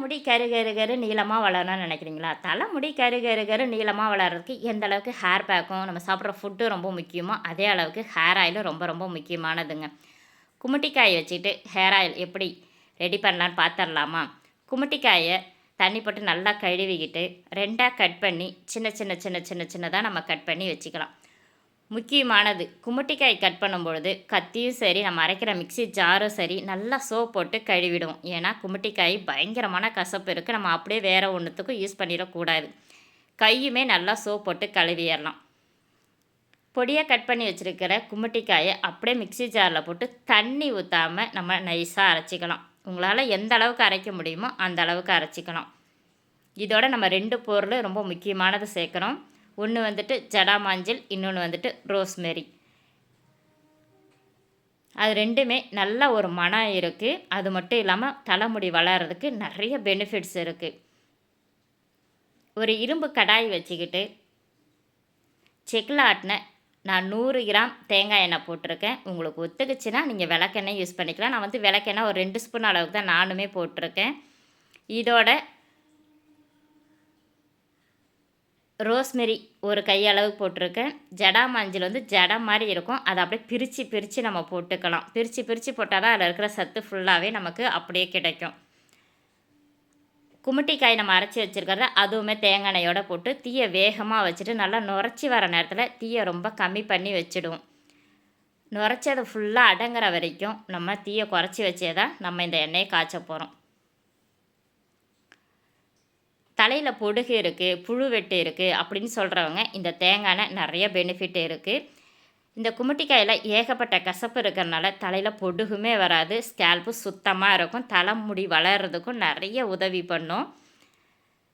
தலைமுடி கரு கரு கரு நீளமாக வளரணும்னு நினைக்கிறீங்களா? தலைமுடி கரு கரு கரு நீளமாக வளர்கிறதுக்கு எந்த அளவுக்கு ஹேர் பேக்கும் நம்ம சாப்பிட்ற ஃபுட்டும் ரொம்ப முக்கியமோ அதே அளவுக்கு ஹேர் ஆயிலும் ரொம்ப ரொம்ப முக்கியமானதுங்க. குமட்டிக்காயை வச்சுட்டு ஹேர் ஆயில் எப்படி ரெடி பண்ணலான்னு பார்த்துடலாமா குமட்டிக்காயை தண்ணி போட்டு நல்லா கழுவிக்கிட்டு ரெண்டாக கட் பண்ணி சின்ன சின்ன சின்ன சின்ன சின்னதாக நம்ம கட் பண்ணி வச்சுக்கலாம். முக்கியமானது. குமுட்டிக்காய் கட் பண்ணும்பொழுது கத்தியும் சரி நம்ம அரைக்கிற மிக்சி ஜாரும் சரி நல்லா சோப் போட்டு கழுவிடுவோம். ஏன்னா குமுட்டிக்காய் பயங்கரமான கசப்பு இருக்குது நம்ம அப்படியே வேறு ஒன்றுத்துக்கும் யூஸ் பண்ணிடக்கூடாது கையுமே நல்லா சோப் போட்டு கழுவிடலாம். பொடியாக கட் பண்ணி வச்சுருக்கிற குமுட்டிக்காயை அப்படியே மிக்சி ஜாரில் போட்டு தண்ணி ஊற்றாமல் நம்ம நைஸாக அரைச்சிக்கலாம். உங்களால் எந்த அளவுக்கு அரைக்க முடியுமோ அந்த அளவுக்கு அரைச்சிக்கலாம். இதோட நம்ம ரெண்டு பொருள் ரொம்ப முக்கியமானது சேர்க்குறோம். ஒன்று வந்துட்டு ஜடா மாஞ்சில் இன்னொன்று வந்துட்டு ரோஸ்மெரி. அது ரெண்டுமே நல்ல ஒரு மனம் இருக்குது அது மட்டும் இல்லாமல் தலைமுடி வளர்கிறதுக்கு நிறைய பெனிஃபிட்ஸ் இருக்குது ஒரு இரும்பு கடாய் வச்சுக்கிட்டு செக்கில் ஆட்டின நான் நூறு கிராம் தேங்காய் எண்ணெய் போட்டிருக்கேன். உங்களுக்கு ஒத்துக்குச்சுன்னா நீங்கள் விளக்கெண்ணெய் யூஸ் பண்ணிக்கலாம். நான் வந்து விளக்கெண்ணெய் ஒரு ரெண்டு ஸ்பூன் அளவுக்கு தான் நானுமே போட்டிருக்கேன். இதோட ரோஸ்மெரி ஒரு கையளவு போட்டிருக்கேன். ஜடா மஞ்சள் வந்து ஜடா மாதிரி இருக்கும். அதை அப்படியே பிரித்து பிரித்து நம்ம போட்டுக்கலாம். பிரித்து பிரித்து போட்டால் தான் அதில் இருக்கிற சத்து ஃபுல்லாகவே நமக்கு அப்படியே கிடைக்கும். குமிட்டிக்காய் நம்ம அரைச்சி வச்சுருக்கிறத அதுவுமே தேங்காய் எண்ணெயோடு போட்டு தீயை வேகமாக வச்சுட்டு நல்லா நுரைச்சி வர நேரத்தில் தீயை ரொம்ப கம்மி பண்ணி வச்சுடுவோம். நுரைச்சது ஃபுல்லாக அடங்குற வரைக்கும் நம்ம தீயை குறைச்சி வச்சே தான் நம்ம இந்த எண்ணெயை காய்ச்ச போகிறோம் தலையில் பொடுகு இருக்குது புழு வெட்டு இருக்குது அப்படின்னு சொல்கிறவங்க இந்த தேங்காய் எண்ணெய் நிறைய பெனிஃபிட் இருக்குது இந்த குமட்டிக்காயில் ஏகப்பட்ட கசப்பு இருக்கிறனால தலையில் பொடுகுமே வராது ஸ்கேல்ப்பு சுத்தமாக இருக்கும் தலைமுடி வளர்கிறதுக்கும் நிறைய உதவி பண்ணும்.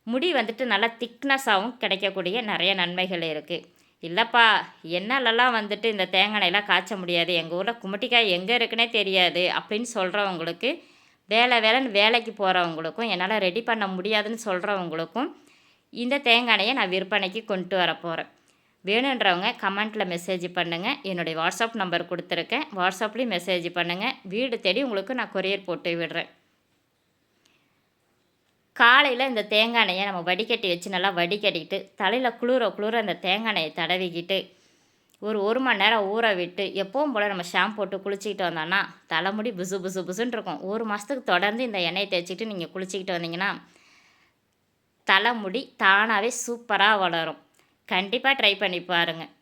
முடி வந்துட்டு நல்லா திக்னஸாகவும் கிடைக்கக்கூடிய நிறைய நன்மைகள் இருக்குது இல்லைப்பா என்னாலலாம் வந்துட்டு இந்த தேங்காயெல்லாம் காய்ச்ச முடியாது எங்கள் ஊரில் குமட்டிக்காய் எங்கே இருக்குன்னே தெரியாது அப்படின்னு சொல்கிறவங்களுக்கு வேலை வேலைன்னு வேலைக்கு போகிறவங்களுக்கும் என்னால் ரெடி பண்ண முடியாதுன்னு சொல்கிறவங்களுக்கும் இந்த தேங்காயை நான் விற்பனைக்கு கொண்டு வர போகிறேன் வேணுன்றவங்க கமெண்ட்டில் மெசேஜ் பண்ணுங்கள் என்னுடைய வாட்ஸ்அப் நம்பர் கொடுத்துருக்கேன். வாட்ஸ்அப்லேயும் மெசேஜ் பண்ணுங்கள் வீடு தேடி உங்களுக்கு நான் கொரியர் போட்டு விடுறேன். காலையில் இந்த தேங்காய் எண்ணெயை நம்ம வடிகட்டி வச்சு நல்லா வடிகட்டிக்கிட்டு தலையில் குளிர குளிர அந்த தேங்காய் எண்ணெயை தடவிக்கிட்டு ஒரு ஒரு மணி நேரம் ஊற விட்டு எப்பவும் போல் நம்ம ஷாம்பு போட்டு குளிச்சிக்கிட்டு வந்தோன்னா தலைமுடி புசு புசு புசுன்னு இருக்கும். ஒரு மாதத்துக்கு தொடர்ந்து இந்த எண்ணெயை தேய்ச்சிக்கிட்டு நீங்கள் குளிச்சிக்கிட்டு வந்தீங்கன்னா தலைமுடி தானாகவே சூப்பராக வளரும். கண்டிப்பாக ட்ரை பண்ணி பாருங்கள்